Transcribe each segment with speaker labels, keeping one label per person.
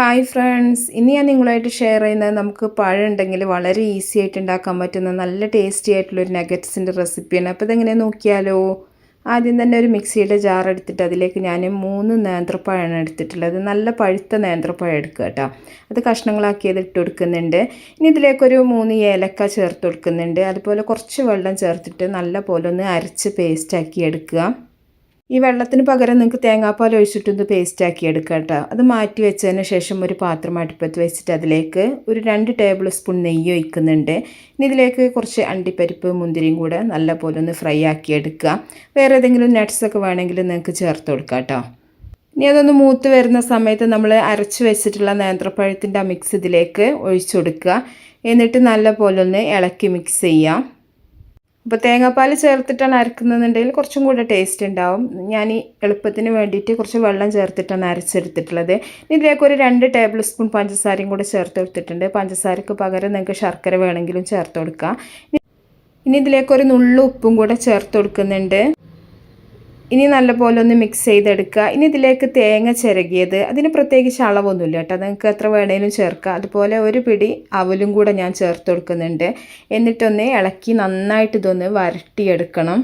Speaker 1: Hi friends ഇനി ഞാൻ നിങ്ങളുമായിട്ട് ഷെയർ ചെയ്യുന്നത് നമുക്ക് പഴം ഉണ്ടെങ്കിൽ വളരെ ഈസി ആയിട്ട് ഉണ്ടാക്കാൻ പറ്റുന്ന നല്ല ടേസ്റ്റി ആയിട്ടുള്ളൊരു നഗറ്റ്സിന്റെ റെസിപ്പിയാണ് അപ്പോൾ ഇതെങ്ങനെ നോക്കിയാലോ? ആദ്യം തന്നെ ഒരു മിക്സിയുടെ ജാർ എടുത്തിട്ട് അതിലേക്ക് ഞാൻ മൂന്ന് നേന്ത്രപ്പഴമാണ് എടുത്തിട്ടുള്ളത്. നല്ല പഴുത്ത നേന്ത്രപ്പഴം എടുക്കുക കേട്ടോ. അത് കഷ്ണങ്ങളാക്കിയത് ഇട്ട് കൊടുക്കുന്നുണ്ട്. ഇനി ഇതിലേക്കൊരു മൂന്ന് ഏലക്ക ചേർത്ത് കൊടുക്കുന്നുണ്ട്. അതുപോലെ കുറച്ച് വെള്ളം ചേർത്തിട്ട് നല്ല പോലെ ഒന്ന് അരച്ച് പേസ്റ്റാക്കി എടുക്കുക. ഈ വെള്ളത്തിന് പകരം നിങ്ങൾക്ക് തേങ്ങാപ്പാൽ ഒഴിച്ചിട്ടൊന്ന് പേസ്റ്റ് ആക്കി എടുക്കുക കേട്ടോ അത് മാറ്റി വെച്ചതിന് ശേഷം ഒരു പാത്രം അടുപ്പത്ത് വെച്ചിട്ട് അതിലേക്ക് ഒരു രണ്ട് ടേബിൾ സ്പൂൺ നെയ്യ് ഒഴിക്കുന്നുണ്ട്. ഇനി ഇതിലേക്ക് കുറച്ച് അണ്ടിപ്പരിപ്പ് മുന്തിരിയും കൂടെ നല്ലപോലെ ഒന്ന് ഫ്രൈ ആക്കി എടുക്കുക വേറെ ഏതെങ്കിലും നട്ട്സൊക്കെ വേണമെങ്കിൽ നിങ്ങൾക്ക് ചേർത്ത് കൊടുക്കാം കേട്ടോ ഇനി അതൊന്ന് മൂത്ത് വരുന്ന സമയത്ത് നമ്മൾ അരച്ച് വെച്ചിട്ടുള്ള നേന്ത്രപ്പഴത്തിന്റെ ആ മിക്സ് ഇതിലേക്ക് ഒഴിച്ചു കൊടുക്കുക. എന്നിട്ട് നല്ലപോലെ ഒന്ന് ഇളക്കി മിക്സ് ചെയ്യാം. അപ്പോൾ തേങ്ങാപ്പാൽ ചേർത്തിട്ടാണ് അരക്കുന്നതെന്നുണ്ടെങ്കിൽ കുറച്ചും കൂടെ ടേസ്റ്റ് ഉണ്ടാവും. ഞാൻ ഈ എളുപ്പത്തിന് വേണ്ടിയിട്ട് കുറച്ച് വെള്ളം ചേർത്തിട്ടാണ് അരച്ചെടുത്തിട്ടുള്ളത്. ഇതിലേക്ക് ഒരു രണ്ട് ടേബിൾ സ്പൂൺ പഞ്ചസാരയും കൂടെ ചേർത്ത് കൊടുത്തിട്ടുണ്ട്. പഞ്ചസാരക്ക് പകരം നിങ്ങൾക്ക് ശർക്കര വേണമെങ്കിലും ചേർത്ത് കൊടുക്കാം. ഇനി ഇതിലേക്ക് ഒരു നുള്ളു ഉപ്പും കൂടെ ചേർത്ത് കൊടുക്കുന്നുണ്ട്. ഇനി നല്ലപോലെ ഒന്ന് മിക്സ് ചെയ്തെടുക്കുക. ഇനി ഇതിലേക്ക് തേങ്ങ ചിരകിയത് അതിന് പ്രത്യേകിച്ച് അളവൊന്നുമില്ല കേട്ടോ. നിങ്ങൾക്ക് എത്ര വേണേലും ചേർക്കുക അതുപോലെ ഒരു പിടി അവലും കൂടെ ഞാൻ ചേർത്ത് കൊടുക്കുന്നുണ്ട്. എന്നിട്ടൊന്ന് ഇളക്കി നന്നായിട്ട് ഇതൊന്ന് വരട്ടിയെടുക്കണം.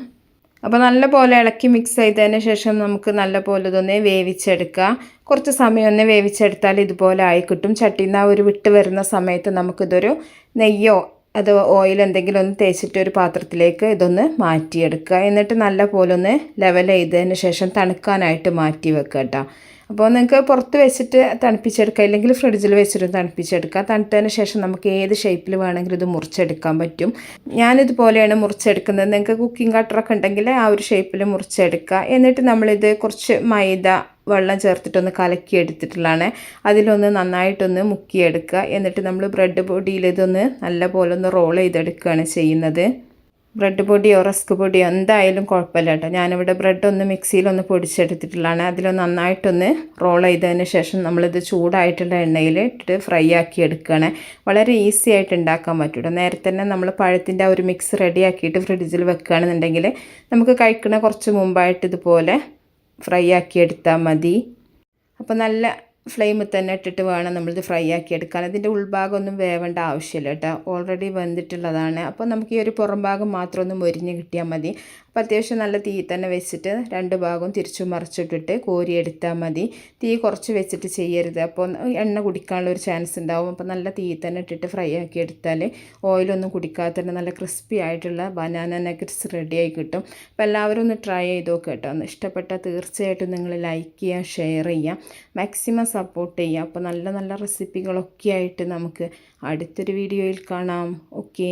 Speaker 1: അപ്പോൾ നല്ലപോലെ ഇളക്കി മിക്സ് ചെയ്തതിന് ശേഷം നമുക്ക് നല്ലപോലെ ഇതൊന്ന് വേവിച്ചെടുക്കുക കുറച്ച് സമയം ഒന്ന് വേവിച്ചെടുത്താൽ ഇതുപോലെ ആയി കിട്ടും. ആ ഒരു വിട്ട് വരുന്ന സമയത്ത് നമുക്കിതൊരു നെയ്യോ അത് ഓയിൽ എന്തെങ്കിലും ഒന്ന് തേച്ചിട്ട് ഒരു പാത്രത്തിലേക്ക് ഇതൊന്ന് മാറ്റിയെടുക്കുക. എന്നിട്ട് നല്ല പോലെ ഒന്ന് ലെവൽ ചെയ്തതിന് ശേഷം തണുക്കാനായിട്ട് മാറ്റി വെക്കുക കേട്ടോ അപ്പോൾ നിങ്ങൾക്ക് പുറത്ത് വെച്ചിട്ട് തണുപ്പിച്ചെടുക്കുക അല്ലെങ്കിൽ ഫ്രിഡ്ജിൽ വെച്ചിട്ട് തണുപ്പിച്ചെടുക്കുക. തണുത്തതിന് ശേഷം നമുക്ക് ഏത് ഷേപ്പിൽ വേണമെങ്കിലും ഇത് മുറിച്ചെടുക്കാൻ പറ്റും. ഞാനിതുപോലെയാണ് മുറിച്ചെടുക്കുന്നത്. നിങ്ങൾക്ക് കുക്കിംഗ് കട്ടറൊക്കെ ഉണ്ടെങ്കിൽ ആ ഒരു ഷേപ്പിൽ മുറിച്ചെടുക്കുക. എന്നിട്ട് നമ്മളിത് കുറച്ച് മൈദ വെള്ളം ചേർത്തിട്ടൊന്ന് കലക്കി എടുത്തിട്ടുള്ളതാണ് അതിലൊന്ന് നന്നായിട്ടൊന്ന് മുക്കിയെടുക്കുക. എന്നിട്ട് നമ്മൾ ബ്രെഡ് പൊടിയിൽ ഇതൊന്ന് നല്ല പോലെ ഒന്ന് റോൾ ചെയ്തെടുക്കുകയാണ് ചെയ്യുന്നത്. ബ്രെഡ് പൊടിയോ റസ്ക് പൊടിയോ എന്തായാലും കുഴപ്പമില്ല കേട്ടോ. ഞാനിവിടെ ബ്രെഡ് ഒന്ന് മിക്സിയിലൊന്ന് പൊടിച്ചെടുത്തിട്ടുള്ളതാണ്. അതിലൊന്ന് നന്നായിട്ടൊന്ന് റോൾ ചെയ്തതിന് ശേഷം നമ്മളിത് ചൂടായിട്ടുള്ള എണ്ണയിൽ ഇട്ടിട്ട് ഫ്രൈ ആക്കി എടുക്കുകയാണ്. വളരെ ഈസി ആയിട്ട് ഉണ്ടാക്കാൻ പറ്റും നേരത്തെ തന്നെ നമ്മൾ പഴത്തിന്റെ ആ ഒരു മിക്സ് റെഡിയാക്കിയിട്ട് ഫ്രിഡ്ജിൽ വെക്കുകയാണെന്നുണ്ടെങ്കിൽ നമുക്ക് കഴിക്കുന്ന കുറച്ച് മുമ്പായിട്ട് ഇതുപോലെ ഫ്രൈ ആക്കി എടുത്താൽ മതി. അപ്പോൾ നല്ല ഫ്ലെയിമിൽ തന്നെ ഇട്ടിട്ട് വേണം നമ്മളിത് ഫ്രൈ ആക്കി എടുക്കാൻ. അതിന്റെ ഉൾഭാഗമൊന്നും വേവേണ്ട ആവശ്യമില്ല കേട്ടോ. ഓൾറെഡി വെന്തിട്ടുള്ളതാണ്. അപ്പോൾ നമുക്ക് ഈ ഒരു പുറം ഭാഗം മാത്രം ഒന്ന് മൊരിഞ്ഞ് കിട്ടിയാൽ മതി. അപ്പോൾ അത്യാവശ്യം നല്ല തീ തന്നെ വെച്ചിട്ട് രണ്ട് ഭാഗവും തിരിച്ചു മറിച്ചിട്ടിട്ട് കോരി എടുത്താൽ മതി. തീ കുറച്ച് വെച്ചിട്ട് ചെയ്യരുത്. അപ്പോൾ എണ്ണ കുടിക്കാനുള്ള ഒരു ചാൻസ് ഉണ്ടാവും. അപ്പോൾ നല്ല തീ തന്നെ ഇട്ടിട്ട് ഫ്രൈ ആക്കി എടുത്താൽ ഓയിലൊന്നും കുടിക്കാതെ നല്ല ക്രിസ്പി ആയിട്ടുള്ള ബനാന നഗറ്റ്സ് റെഡിയായി കിട്ടും. അപ്പോൾ എല്ലാവരും ഒന്ന് ട്രൈ ചെയ്ത് കേട്ടോ. ഒന്ന് ഇഷ്ടപ്പെട്ടാൽ തീർച്ചയായിട്ടും നിങ്ങൾ ലൈക്ക് ചെയ്യുക ഷെയർ ചെയ്യുക. മാക്സിമം സപ്പോർട്ട് ചെയ്യുക അപ്പോൾ നല്ല നല്ല റെസിപ്പികളൊക്കെ ആയിട്ട് നമുക്ക് അടുത്തൊരു വീഡിയോയിൽ കാണാം. ഓക്കേ